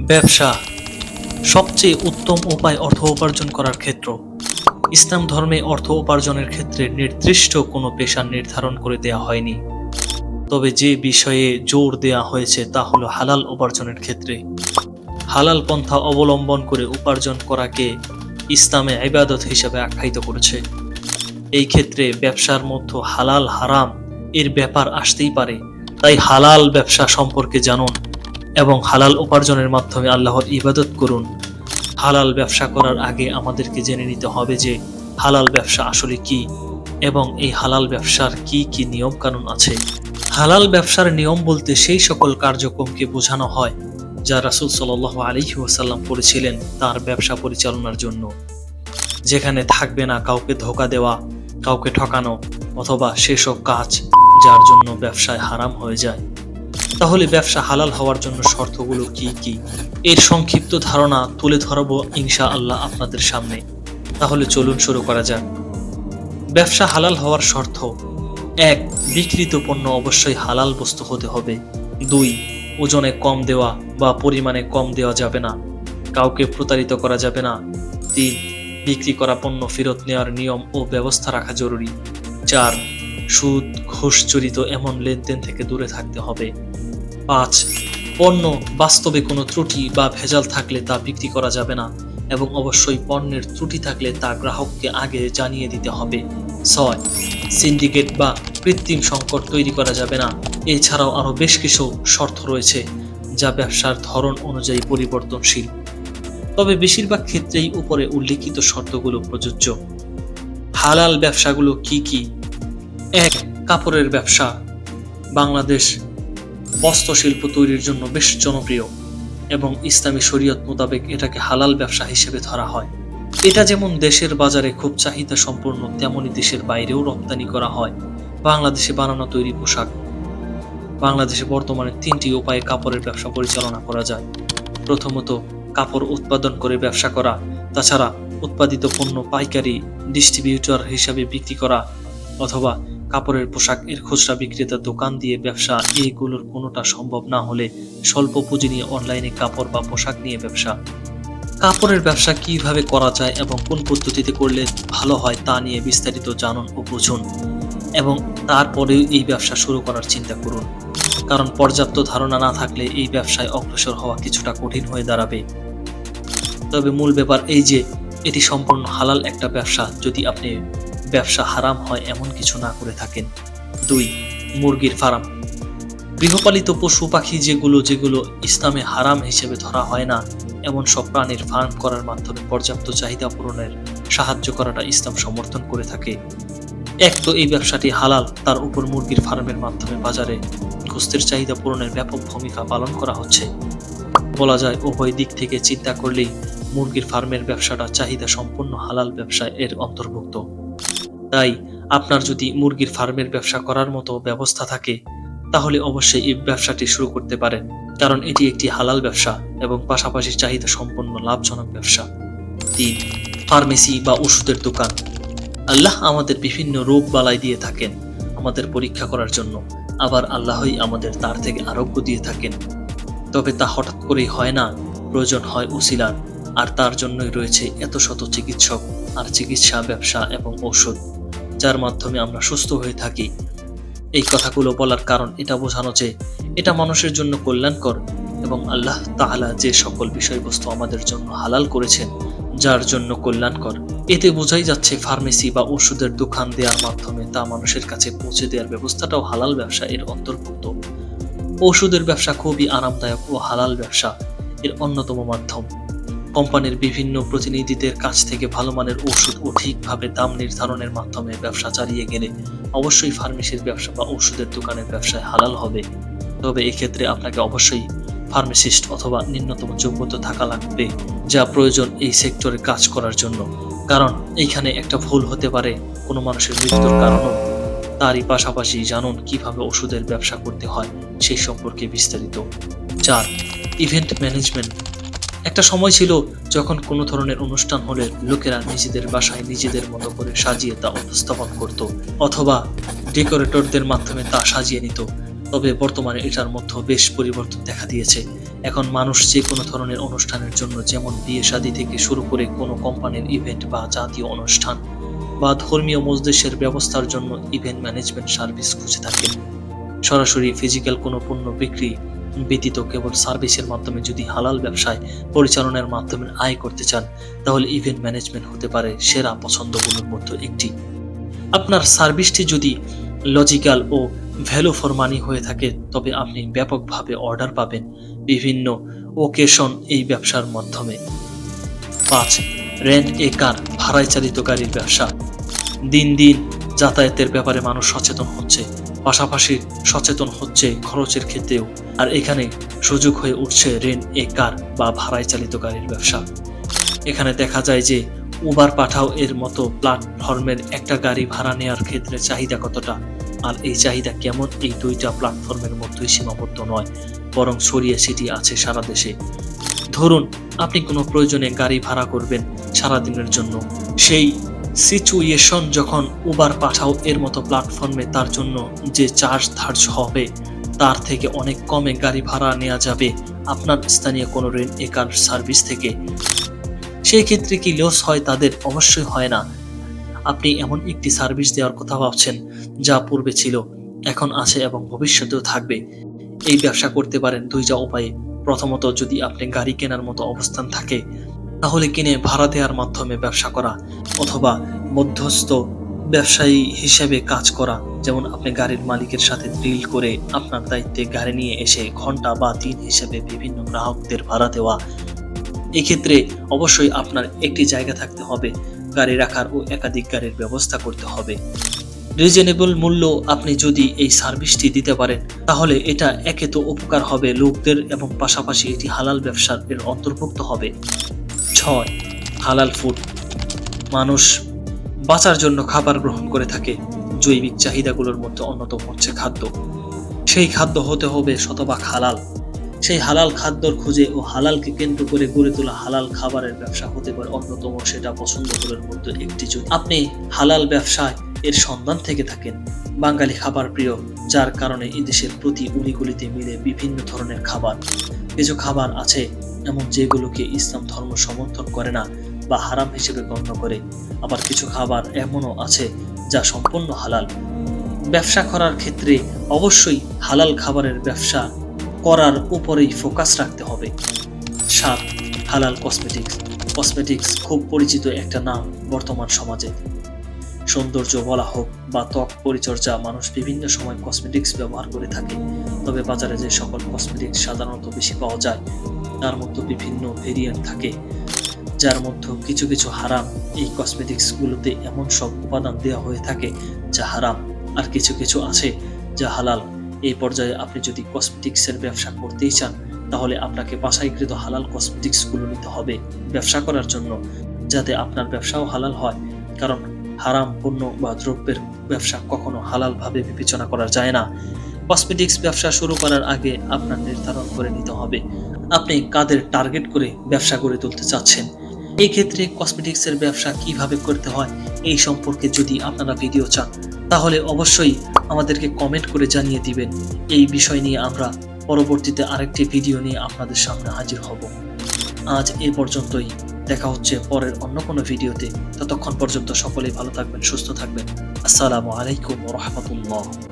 ব্যবসা সবচেয়ে উত্তম উপায় অর্থ উপার্জন করার ক্ষেত্র। ইসলাম ধর্মে অর্থ উপার্জনের ক্ষেত্রে নির্দিষ্ট কোনো পেশা নির্ধারণ করে দেয়া হয়নি। তবে যে বিষয়ে জোর দেয়া হয়েছে তা হলো হালাল উপার্জনের ক্ষেত্রে। হালাল পন্থা অবলম্বন করে উপার্জন করাকে ইসলামে ইবাদত হিসাবে আখ্যায়িত করেছে। এই ক্ষেত্রে ব্যবসার মধ্যে হালাল হারাম এর ব্যাপার আসতেই পারে। তাই হালাল ব্যবসা সম্পর্কে জানুন। এবং হালাল উপার্জনের মাধ্যমে আল্লাহর ইবাদত করুন। হালাল ব্যবসা করার আগে আমাদেরকে জেনে নিতে হবে যে হালাল ব্যবসা আসলে কি এবং এই হালাল ব্যবসার কি কি নিয়ম কানুন আছে। হালাল ব্যবসার নিয়ম বলতে সেই সকল কার্যক্রমকে বোঝানো হয় যা রাসুল সাল আলী ওয়াসাল্লাম করেছিলেন তার ব্যবসা পরিচালনার জন্য। যেখানে থাকবে না কাউকে ধোকা দেওয়া, কাউকে ঠকানো অথবা সেসব কাজ যার জন্য ব্যবসায় হারাম হয়ে যায়। তাহলে ব্যবসা হালাল হওয়ার জন্য শর্তগুলো কি কি? এর সংক্ষিপ্ত ধারণা তুলে ধরবো ইনশা আল্লাহ আপনাদের সামনে। তাহলে চলুন শুরু করা যাক। ব্যবসা হালাল হওয়ার শর্ত। এক, বিক্রিত পণ্য অবশ্যই হালাল বস্তু হতে হবে। দুই, ওজনে কম দেওয়া বা পরিমাণে কম দেওয়া যাবে না। কাউকে প্রতারিত করা যাবে না। তিন, বিক্রি করা পণ্য ফেরত নেওয়ার নিয়ম ও ব্যবস্থা রাখা জরুরি। চার, সুদ, ঘোষ জড়িত এমন লেনদেন থেকে দূরে থাকতে হবে। পাঁচ পণ্য বাস্তবে কোনো ত্রুটি বা ভেজাল থাকলে তা বিক্রি করা যাবে না এবং অবশ্যই পণ্যের ত্রুটি থাকলে তা গ্রাহককে আগে জানিয়ে দিতে হবে। ছয়, সিন্ডিকেট বা কৃত্রিম সংকট তৈরি করা যাবে না। এছাড়াও আরও বেশ কিছু শর্ত রয়েছে যা ব্যবসার ধরন অনুযায়ী পরিবর্তনশীল। তবে বেশিরভাগ ক্ষেত্রেই উপরে উল্লিখিত শর্তগুলো প্রযোজ্য। হালাল ব্যবসাগুলো কি কি? এক, কাপড়ের ব্যবসা। বাংলাদেশ বস্ত্রশিল্প তৈরির জন্য বেশ জনপ্রিয় এবং ইসলামী শরীয়ত মোতাবেক এটাকে হালাল ব্যবসা হিসেবে ধরা হয়। এটা যেমন দেশের বাজারে খুব চাহিদা সম্পূর্ণ তেমনি দেশের বাইরেও রপ্তানি করা হয়। বাংলাদেশে বানানো তৈরি পোশাক। বাংলাদেশে বর্তমানে তিনটি উপায়ে কাপড়ের ব্যবসা পরিচালনা করা যায়। প্রথমত, কাপড় উৎপাদন করে ব্যবসা করা। তাছাড়া, উৎপাদিত পণ্য পাইকারি ডিস্ট্রিবিউটর হিসাবে বিক্রি করা অথবা কাপড়ের পোশাক এর খুচরা বিক্রেতা দোকান দিয়ে ব্যবসা এইগুলোর কোনোটা সম্ভব না হলে স্বল্প পুঁজি নিয়ে অনলাইনে কাপড় বা পোশাক নিয়ে ব্যবসা। কাপড়ের ব্যবসা কীভাবে করা যায় এবং কোন পদ্ধতিতে করলে ভালো হয় তা নিয়ে বিস্তারিত জানুন ও বুঝুন এবং তারপরেও এই ব্যবসা শুরু করার চিন্তা করুন। কারণ পর্যাপ্ত ধারণা না থাকলে এই ব্যবসায় অগ্রসর হওয়া কিছুটা কঠিন হয়ে দাঁড়াবে। তবে মূল ব্যাপার এই যে, এটি সম্পূর্ণ হালাল একটা ব্যবসা। যদি আপনি ব্যবসা হারাম হয় এমন কিছু না করে থাকেন। দুই, মুরগির ফার্ম। গৃহপালিত পশু পাখি যেগুলো যেগুলো ইসলামে হারাম হিসেবে ধরা হয় না, এমন সব প্রাণীর ফার্ম করার মাধ্যমে পর্যাপ্ত চাহিদা পূরণের সাহায্য করাটা ইসলাম সমর্থন করে থাকে। এক, তো এই ব্যবসাটি হালাল, তার উপর মুরগির ফার্মের মাধ্যমে বাজারে গোস্তের চাহিদা পূরণের ব্যাপক ভূমিকা পালন করা হচ্ছে। বলা যায়, উভয় দিক থেকে চিন্তা করলেই মুরগির ফার্মের ব্যবসাটা চাহিদা সম্পূর্ণ হালাল ব্যবসায় এর অন্তর্ভুক্ত। তাই আপনার যদি মুরগির ফার্মের ব্যবসা করার মতো ব্যবস্থা থাকে, তাহলে অবশ্যই এই ব্যবসাটি শুরু করতে পারেন, কারণ এটি একটি হালাল ব্যবসা এবং পাশাপাশি চাহিদা সম্পন্ন লাভজনক ব্যবসা। তিন, ফার্মেসি বা ওষুধের দোকান। আল্লাহ আমাদের বিভিন্ন রোগ বালাই দিয়ে থাকেন আমাদের পরীক্ষা করার জন্য। আবার আল্লাহই আমাদের তার থেকে আরোগ্য দিয়ে থাকেন। তবে তা হঠাৎ করেই হয় না, প্রয়োজন হয় উসিলার। আর তার জন্যই রয়েছে এত শত চিকিৎসক আর চিকিৎসা, ব্যবসা এবং ঔষধ। যার মাধ্যমে আমরা সুস্থ হয়ে থাকি। এই কথাগুলো বলার কারণ এটা বোঝানো যে এটা মানুষের জন্য কল্যাণকর এবং আল্লাহ তাআলা যে সকল বিষয়বস্তু আমাদের জন্য হালাল করেছেন, যার জন্য কল্যাণকর। এতে বোঝাই যাচ্ছে ফার্মেসি বা ওষুধের দোকান দেওয়ার মাধ্যমে তা মানুষের কাছে পৌঁছে দেওয়ার ব্যবস্থাটাও হালাল ব্যবসা, এর অন্তর্ভুক্ত। ওষুধের ব্যবসা খুবই আরামদায়ক ও হালাল ব্যবসা, এর অন্যতম মাধ্যম। কোম্পানির বিভিন্ন প্রতিনিধিদের কাছ থেকে ভালো মানের ওষুধ ও ঠিকভাবে দাম নির্ধারণের মাধ্যমে ব্যবসা চালিয়ে গেলে অবশ্যই ফার্মেসির ব্যবসা বা ওষুধের দোকানের ব্যবসায় হালাল হবে। তবে এক্ষেত্রে আপনাকে অবশ্যই ফার্মাসিস্ট অথবা নিম্নতম যোগ্যতা থাকা লাগবে, যা প্রয়োজন এই সেক্টরে কাজ করার জন্য। কারণ এইখানে একটা ভুল হতে পারে কোনো মানুষের মৃত্যুর কারণও। তারই পাশাপাশি জানুন কীভাবে ওষুধের ব্যবসা করতে হয় সেই সম্পর্কে বিস্তারিত। চার, ইভেন্ট ম্যানেজমেন্ট। একটা সময় ছিল যখন কোনো ধরনের অনুষ্ঠান হলে লোকেরা নিজেদের বাসায় নিজেদের মতো করে সাজিয়ে তা উপস্থাপন করত অথবা ডেকোরেটরদের মাধ্যমে তা সাজিয়ে নিত। তবে বর্তমানে এটার মধ্যে বেশ পরিবর্তন দেখা দিয়েছে। এখন মানুষ যে কোনো ধরনের অনুষ্ঠানের জন্য যেমন বিয়ে শাদী থেকে শুরু করে কোনো কোম্পানির ইভেন্ট বা জাতীয় অনুষ্ঠান বা ধর্মীয় মজলিসের ব্যবস্থার জন্য ইভেন্ট ম্যানেজমেন্ট সার্ভিস খুঁজে থাকেন সরাসরি ফিজিক্যাল কোনো পণ্য বিক্রি ব্যতীত কেবল সার্ভিসের মাধ্যমে যদি হালাল ব্যবসায় পরিচালনার মাধ্যমে আয় করতে চান, তাহলে ইভেন্ট ম্যানেজমেন্ট হতে পারে সেরা পছন্দগুলোর মধ্যে একটি। আপনার সার্ভিসটি যদি লজিক্যাল ও ভ্যালু ফর মানি হয়ে থাকে, তবে আপনি ব্যাপকভাবে অর্ডার পাবেন বিভিন্ন ওকেশন এই ব্যবসার মাধ্যমে। পাঁচ, রেন্ট এ কার ভাড়ায় চালিত গাড়ির ব্যবসা। দিন দিন যাতায়াতের ব্যাপারে মানুষ সচেতন হচ্ছে। পাশাপাশি সচেতন হচ্ছে খরচের ক্ষেত্রেও। আর এখানে সুযোগ হয়ে উঠছে রেন্ট এ কার বা ভাড়ায় চালিত গাড়ির ব্যবসা। এখানে দেখা যায় যে উবার পাঠাও এর মতো প্ল্যাটফর্মের একটা গাড়ি ভাড়া নেওয়ার ক্ষেত্রে চাহিদা কতটা? আর এই চাহিদা কেমন? এই দুইটা প্ল্যাটফর্মের মধ্যেই সীমাবদ্ধ নয়, বরং ছড়িয়ে ছিটিয়ে আছে সারা দেশে। ধরুন, আপনি কোনো প্রয়োজনে গাড়ি ভাড়া করবেন সারাদিনের জন্য। সেই সিচুয়েশন যখন উবার পাঠাও এর মতো প্ল্যাটফর্মে তার জন্য যে চার্জ ধার্য হবে, তার থেকে অনেক কমে গাড়ি ভাড়া নেওয়া যাবে আপনার স্থানীয় কোনো রেন একার সার্ভিস থেকে। সেই ক্ষেত্রে কি লস হয় তাদের অবশ্যই হয় না। আপনি এমন একটি সার্ভিস দেওয়ার কথা ভাবছেন, যা পূর্বে ছিল, এখন আছে এবং ভবিষ্যতেও থাকবে। এই ব্যবসা করতে পারেন দুইটা উপায়ে। প্রথমত যদি আপনি গাড়ি কেনার মতো অবস্থান থাকে তাহলে কিনে ভাড়া দেওয়ার মাধ্যমে ব্যবসা করা অথবা মধ্যস্থ ব্যবসায়ী হিসেবে কাজ করা। যেমন আপনি গাড়ির মালিকের সাথে ডিল করে আপনার দায়িত্বে গাড়ি নিয়ে এসে ঘণ্টা বা দিন হিসেবে বিভিন্ন গ্রাহকদের ভাড়া দেওয়া। এক্ষেত্রে অবশ্যই আপনার একটি জায়গা থাকতে হবে, গাড়ি রাখার ও একাধিক গাড়ির ব্যবস্থা করতে হবে। রিজনেবল মূল্য আপনি যদি এই সার্ভিসটি দিতে পারেন, তাহলে এটা একে তো উপকার হবে, লোকদের এবং পাশাপাশি এটি হালাল ব্যবসার এর অন্তর্ভুক্ত হবে। ছয় হালাল ফুড মানুষ বাঁচার জন্য খাবার গ্রহণ করে থাকে, জৈবিক চাহিদাগুলোর মধ্যে অন্যতম হচ্ছে খাদ্য। সেই খাদ্য হতে হবে শতভাগ হালাল। সেই হালাল খাদ্যর খুঁজে ও হালালকে কেন্দ্র করে গড়ে তোলা হালাল খাবারের ব্যবসা হতে পারে অন্যতম সেটা পছন্দগুলোর মধ্যে একটি যদি আপনি হালাল ব্যবসায় এর সন্ধান থেকে থাকেন। বাঙালি খাবার প্রিয়, যার কারণে এদেশের প্রতি উলিগুলিতে মিলে বিভিন্ন ধরনের খাবার। কিছু খাবার আছে এমন যেগুলোকে ইসলাম ধর্ম সমর্থন করে না বা হারাম হিসেবে গণ্য করে। আবার কিছু খাবার এমনও আছে যা সম্পূর্ণ হালাল। ব্যবসা করার ক্ষেত্রে অবশ্যই হালাল খাবারের ব্যবসা করার উপরেই ফোকাস রাখতে হবে। সাত, হালাল কসমেটিক্স। কসমেটিক্স খুব পরিচিত একটা নাম বর্তমান সমাজে। সৌন্দর্য বলা হোক বা ত্বক পরিচর্যা মানুষ বিভিন্ন সময় কসমেটিক্স ব্যবহার করে থাকে। তবে বাজারে যে সকল কসমেটিক্স সাধারণত বেশি পাওয়া যায় তার মধ্যে বিভিন্ন ভেরিয়েন্ট থাকে, যার মধ্যে কিছু কিছু হারাম এই কসমেটিক্সগুলোতে এমন সব উপাদান দেওয়া হয়ে থাকে যা হারাম। আর কিছু কিছু আছে যা হালাল। এই পর্যায়ে আপনি যদি কসমেটিক্সের ব্যবসা করতেই চান, তাহলে আপনাকে বাছাইকৃত হালাল কসমেটিক্সগুলো নিতে হবে ব্যবসা করার জন্য, যাতে আপনার ব্যবসাও হালাল হয়। কারণ হারাম পণ্য বা দ্রব্যের ব্যবসা কখনো হালালভাবে বিবেচনা করা যায় না। কসমেটিক্স ব্যবসা শুরু করার আগে আপনার নির্ধারণ করে নিতে হবে। আপনি কাদের টার্গেট করে ব্যবসা গড়ে তুলতে চাচ্ছেন? এই ক্ষেত্রে কসমেটিক্সের ব্যবসা কীভাবে করতে হয় এই সম্পর্কে যদি আপনারা ভিডিও চান, তাহলে অবশ্যই আমাদেরকে কমেন্ট করে জানিয়ে দিবেন। এই বিষয় নিয়ে আমরা পরবর্তীতে আরেকটি ভিডিও নিয়ে আপনাদের সামনে হাজির হব। আজ এ পর্যন্তই। দেখা হচ্ছে পরের অন্য কোনো ভিডিওতে ততক্ষণ পর্যন্ত সকলেই ভালো থাকবেন, সুস্থ থাকবেন। আসসালামু আলাইকুম রহমতুল্লাহ।